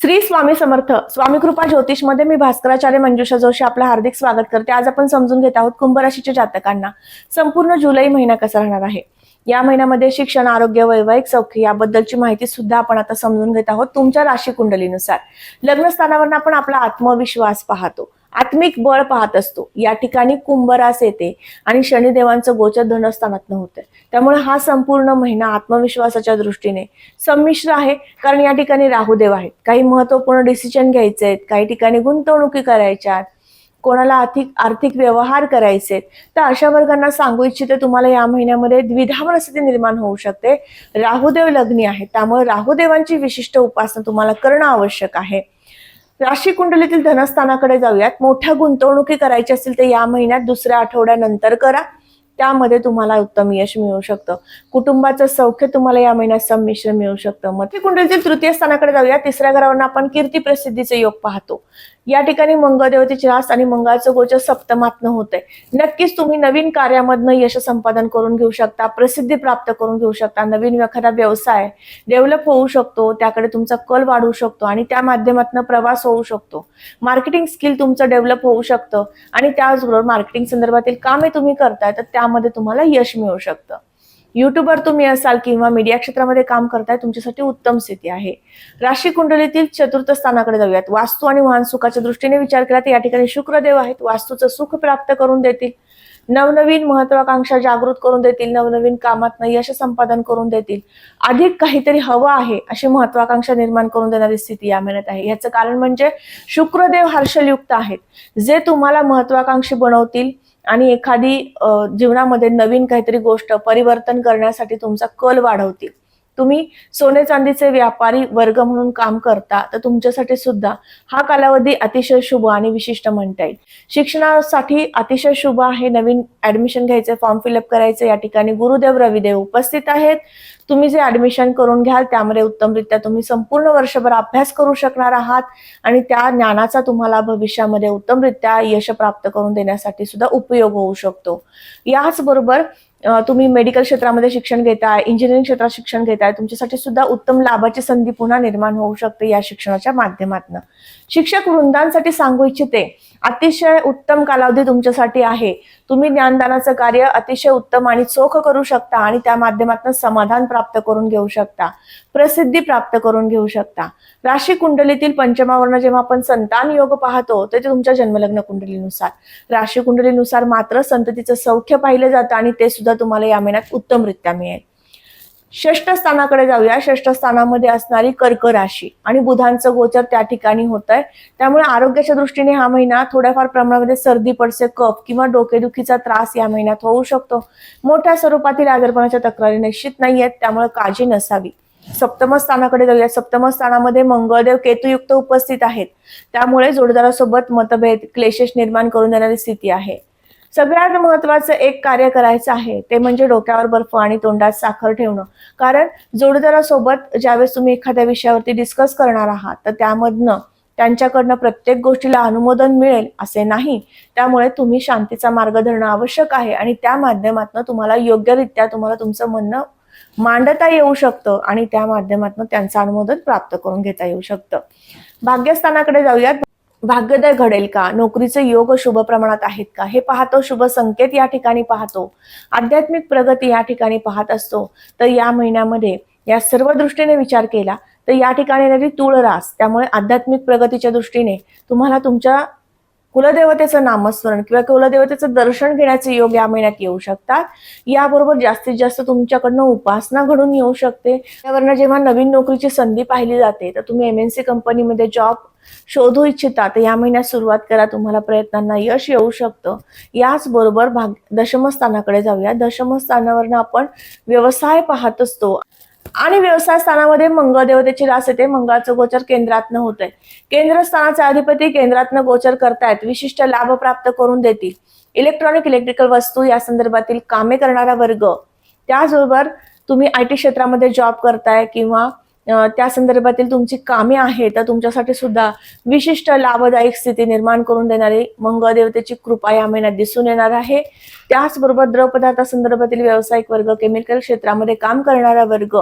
श्री स्वामी समर्थ. स्वामी कृपा ज्योतिषमध्ये मी भास्कराचार्य मंजुषा जोशी आपलं हार्दिक स्वागत करते. आज आपण समजून घेत आहोत कुंभ राशीच्या जातकांना. संपूर्ण जुलै महिना कसा राहणार आहे? या महिन्यामध्ये शिक्षण आरोग्य वैवाहिक सौख्य याबद्दलची माहिती सुद्धा आपण आता समजून घेत आहोत तुमच्या राशी कुंडलीनुसार लग्नस्थानावर आपण आपला आत्मविश्वास पाहतो. आत्मिक बळ पाहत असतो. या ठिकाणी कुंभरास येते आणि शनिदेवांचं गोचर धनस्थानातनं होतं. त्यामुळे हा संपूर्ण महिना आत्मविश्वासाच्या दृष्टीने संमिश्र आहे. कारण या ठिकाणी राहुदेव आहेत. काही महत्त्वपूर्ण डिसिजन घ्यायचे आहेत. काही ठिकाणी गुंतवणुकी करायच्या आहेत. कोणाला आर्थिक आर्थिक व्यवहार करायचे आहेत. तर अशा वर्गांना सांगू इच्छिते तुम्हाला या महिन्यामध्ये द्विधा मनस्थिती निर्माण होऊ शकते. राहुदेव लग्नी आहे. त्यामुळे राहुदेवांची विशिष्ट उपासना तुम्हाला करणं आवश्यक आहे. राशी कुंडलीतील धनस्थानाकडे जाऊयात. मोठ्या गुंतवणुकी करायची असतील तर या महिन्यात दुसऱ्या आठवड्यानंतर करा. त्यामध्ये तुम्हाला उत्तम यश मिळू शकतं. कुटुंबाचं सौख्य तुम्हाला या महिन्यात संमिश्र मिळू शकतं. मग कुंडलीतील तृतीय स्थानाकडे जाऊया. तिसऱ्या घरावर आपण कीर्ती प्रसिद्धीचे योग पाहतो. या ठिकाणी मंगळदेवतेची रास आणि मंगळाचं गोचर सप्तमातन होतंय. नक्कीच तुम्ही नवीन कार्यामधनं यश संपादन करून घेऊ शकता प्रसिद्धी प्राप्त करून घेऊ शकता नवीन एखादा व्यवसाय डेव्हलप होऊ शकतो त्याकडे तुमचा कल वाढू शकतो आणि त्या माध्यमातून प्रवास होऊ शकतो. मार्केटिंग स्किल तुमचं डेव्हलप होऊ शकतं आणि त्याचबरोबर मार्केटिंग संदर्भातील कामे तुम्ही करताय तर त्यामध्ये तुम्हाला यश मिळू शकतं. युट्यूबर तुम्ही असाल किंवा मीडिया क्षेत्रामध्ये काम करताय तुमच्यासाठी उत्तम स्थिती आहे. राशी कुंडलीतील चतुर्थ स्थानाकडे जाऊयात. वास्तू आणि वाहन सुखाच्या दृष्टीने विचार केला तर या ठिकाणी शुक्रदेव आहेत. वास्तूचं सुख प्राप्त करून देतील. नवनवीन महत्वाकांक्षा जागृत करून देतील. नवनवीन कामात यश संपादन करून देतील. अधिक काहीतरी हवं आहे अशी महत्वाकांक्षा निर्माण करून देणारी स्थिती या महिन्यात आहे. याचं कारण म्हणजे शुक्रदेव हर्षलयुक्त आहेत. जे तुम्हाला महत्वाकांक्षी बनवतील आणि एखादी जीवनामध्ये नवीन काहीतरी गोष्ट परिवर्तन करण्यासाठी तुमचा कल वाढवतील. तुम्ही सोने चांदीचे व्यापारी वर्ग म्हणून काम करता तर तुमच्यासाठी सुद्धा हा कालावधी अतिशय शुभ आणि विशिष्ट म्हणता येईल. शिक्षणासाठी अतिशय शुभ आहे नवीन ऍडमिशन घ्यायचे फॉर्म फिलअप करायचे या ठिकाणी गुरुदेव रविदेव उपस्थित आहेत. तुम्ही जे ऍडमिशन करून घ्याल त्यामध्ये उत्तमरित्या तुम्ही संपूर्ण वर्षभर अभ्यास करू शकणार आहात आणि त्या ज्ञानाचा तुम्हाला भविष्यामध्ये उत्तमरित्या यश प्राप्त करून देण्यासाठी सुद्धा उपयोग होऊ शकतो. याचबरोबर तुम्ही मेडिकल क्षेत्रामध्ये शिक्षण घेताय इंजिनिअरिंग क्षेत्रात शिक्षण घेताय तुमच्यासाठी सुद्धा उत्तम लाभाची संधी पुन्हा निर्माण होऊ शकते या शिक्षणाच्या माध्यमातून. शिक्षक वृंदांसाठी सांगू इच्छिते अतिशय उत्तम कालावधी तुमच्यासाठी आहे. तुम्ही ज्ञानदानाचं कार्य अतिशय उत्तम आणि चोख करू शकता आणि त्या माध्यमातून समाधान प्राप्त करून घेऊ शकता. प्रसिद्धी प्राप्त करून घेऊ शकता. राशी कुंडलीतील पंचमावर्ण जेव्हा आपण संतान योग पाहतो तर ते तुमच्या जन्मलग्न कुंडलीनुसार. राशी कुंडलीनुसार मात्र संततीचं सौख्य पाहिलं जातं आणि ते सुद्धा तुम्हाला या महिन्यात उत्तमरित्या मिळेल. षष्ठ स्थानाकडे जाऊया. षष्ठ स्थानामध्ये असणारी कर्क राशी आणि बुधांचं गोचर त्या ठिकाणी होत आहे त्यामुळे आरोग्याच्या दृष्टीने हा महिना थोड्याफार प्रमाणामध्ये सर्दी पडसे कफ किंवा डोकेदुखीचा त्रास या महिन्यात होऊ शकतो. मोठ्या स्वरूपातील आजारपणाच्या तक्रारी निश्चित नाही आहेत त्यामुळे काळजी नसावी. सप्तम स्थानाकडे जाऊया. सप्तम स्थानामध्ये मंगळदेव केतुयुक्त उपस्थित आहेत. त्यामुळे जोडदारासोबत मतभेद क्लेशेश निर्माण करून देणारी स्थिती आहे. सगळ्यात महत्वाचं एक कार्य करायचं आहे ते म्हणजे डोक्यावर बर्फ आणि तोंडात साखर ठेवणं. कारण जोडीदारासोबत ज्यावेळेस तुम्ही एखाद्या विषयावरती डिस्कस करणार आहात तर त्यामधनं त्यांच्याकडनं प्रत्येक गोष्टीला अनुमोदन मिळेल असे नाही. त्यामुळे तुम्ही शांतीचा मार्ग धरणं आवश्यक आहे आणि त्या माध्यमातून तुम्हाला योग्यरित्या तुम्हाला तुमचं म्हणणं मांडता येऊ शकतं आणि त्या माध्यमातून त्यांचं अनुमोदन प्राप्त करून घेता येऊ शकतं. भाग्यस्थानाकडे जाऊयात. भाग्योदय घडेल का? नोकरीचे योग शुभ प्रमाणात आहेत का? हे पाहतो शुभ संकेत या ठिकाणी पाहतो. आध्यात्मिक प्रगती या ठिकाणी पाहत असतो. तर या महिन्यामध्ये या सर्व दृष्टीने विचार केला तर या ठिकाणी येणारी तुळरास त्यामुळे आध्यात्मिक प्रगतीच्या दृष्टीने तुम्हाला तुमच्या कुलदेवतेचं नामस्मरण किंवा कुलदेवतेचं दर्शन घेण्याचे योग या महिन्यात येऊ शकतात. याबरोबर जास्तीत जास्त तुमच्याकडनं उपासना घडून येऊ शकते. त्यावरनं जेव्हा नवीन नोकरीची संधी पाहिली जाते तर तुम्ही एम एन सी कंपनीमध्ये जॉब शोधू इच्छिता तर या महिन्यात सुरुवात करा. तुम्हाला प्रयत्नांना यश येऊ शकतं. याचबरोबर भाग दशमस्थानाकडे जाऊया. दशमस्थानावरनं आपण व्यवसाय पाहत असतो. आणि व्यवसाय स्थानामध्ये मंगळ देवतेची रास येते. मंगळाचं गोचर केंद्रातनं होतंय. आहे केंद्रस्थानाचे अधिपती केंद्रातनं गोचर करतायत. विशिष्ट लाभ प्राप्त करून देतील. इलेक्ट्रॉनिक इलेक्ट्रिकल वस्तू या संदर्भातील कामे करणारा वर्ग. त्याचबरोबर तुम्ही आय टी क्षेत्रामध्ये जॉब करताय किंवा त्या संदर्भातील तुमची कामे आहेत तर तुमच्यासाठी सुद्धा विशिष्ट लाभदायक स्थिती निर्माण करून देणारी मंगळदेवतेची कृपा या महिन्यात दिसून येणार आहे. त्याचबरोबर द्रवपदार्थासंदर्भातील व्यावसायिक वर्ग केमिकल क्षेत्रामध्ये काम करणारा वर्ग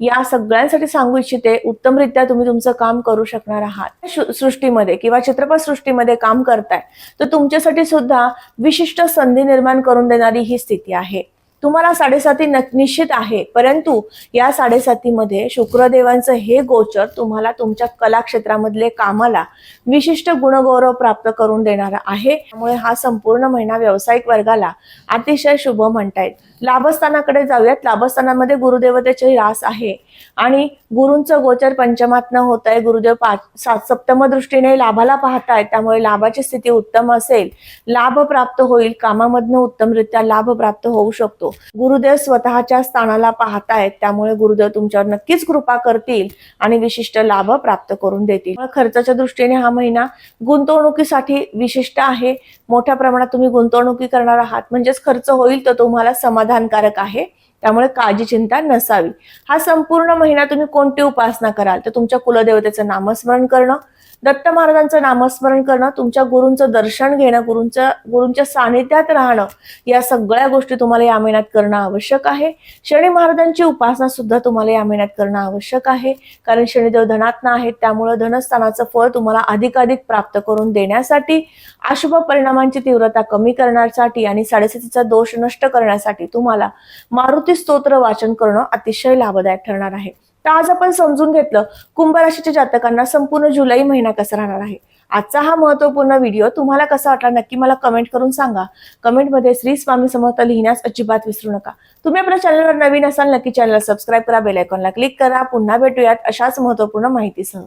या सगळ्यांसाठी सांगू इच्छिते उत्तमरित्या तुम्ही तुमचं काम करू शकणार आहात. सृष्टीमध्ये किंवा चित्रपट सृष्टीमध्ये काम करताय तर तुमच्यासाठी सुद्धा विशिष्ट संधी निर्माण करून देणारी ही स्थिती आहे. तुम्हाला साडेसाती न- निश्चित आहे परंतु या साडेसातीमध्ये शुक्रदेवांचं हे गोचर तुम्हाला तुमच्या कला क्षेत्रामधले कामाला विशिष्ट गुणगौरव प्राप्त करून देणारा आहे. त्यामुळे हा संपूर्ण महिना व्यावसायिक वर्गाला अतिशय शुभ म्हणता येईल लाभस्थानाकडे जाऊयात. लाभस्थानामध्ये गुरुदेवतेचे रास आहे. आणि गुरुंचं गोचर पंचमात न होत आहे. गुरुदेव पाच सात सप्तम दृष्टीने लाभाला पाहतायत. त्यामुळे लाभाची स्थिती उत्तम असेल. लाभ प्राप्त होईल. कामामधनं उत्तमरित्या लाभ प्राप्त होऊ शकतो. गुरुदेव स्वतःच्या स्थानाला पाहतायत. त्यामुळे गुरुदेव तुमच्यावर नक्कीच कृपा करतील आणि विशिष्ट लाभ प्राप्त करून देतील. खर्चाच्या दृष्टीने हा महिना गुंतवणुकीसाठी विशिष्ट आहे. मोठ्या प्रमाणात तुम्ही गुंतवणुकी करणार आहात. म्हणजेच खर्च होईल तर तुम्हाला समाधान समाधानकारक आहे. त्यामुळे काळजी चिंता नसावी. हा संपूर्ण महिना तुम्ही कोणती उपासना कराल? तर तुमच्या कुलदेवतेचं नामस्मरण करणं दत्त महाराजांचं नामस्मरण करणं तुमच्या गुरूंचं दर्शन घेणं गुरूंच्या गुरूंच्या सानिध्यात राहणं या सगळ्या गोष्टी तुम्हाला या महिन्यात करणं आवश्यक आहे. शनी महाराजांची उपासना सुद्धा तुम्हाला या महिन्यात करणं आवश्यक आहे. कारण शनिदेव धनात्न आहेत त्यामुळे धनस्थानाचं फळ तुम्हाला अधिकाधिक प्राप्त करून देण्यासाठी अशुभ परिणामांची तीव्रता कमी करण्यासाठी आणि साडेसतीचा दोष नष्ट करण्यासाठी तुम्हाला मारुती स्तोत्र वाचन करणं अतिशय लाभदायक ठरणार आहे. तर आज आपण समजून घेतलं कुंभ राशीच्या जातकांना संपूर्ण जुलै महिना कसा राहणार आहे? आजचा हा महत्त्वपूर्ण व्हिडिओ तुम्हाला कसा वाटला नक्की मला कमेंट करून सांगा. कमेंटमध्ये श्री स्वामी समर्थ लिहिण्यास अजिबात विसरू नका. तुम्ही आपल्या चॅनलवर नवीन असाल नक्की चॅनलला सबस्क्राईब करा बेल आयकॉनला क्लिक करा. पुन्हा भेटूयात अशाच महत्त्वपूर्ण माहितीसह.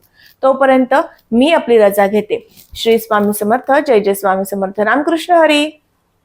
तोपर्यंत मी आपली रजा घेते. श्री स्वामी समर्थ जय जय स्वामी समर्थ. रामकृष्ण हरी.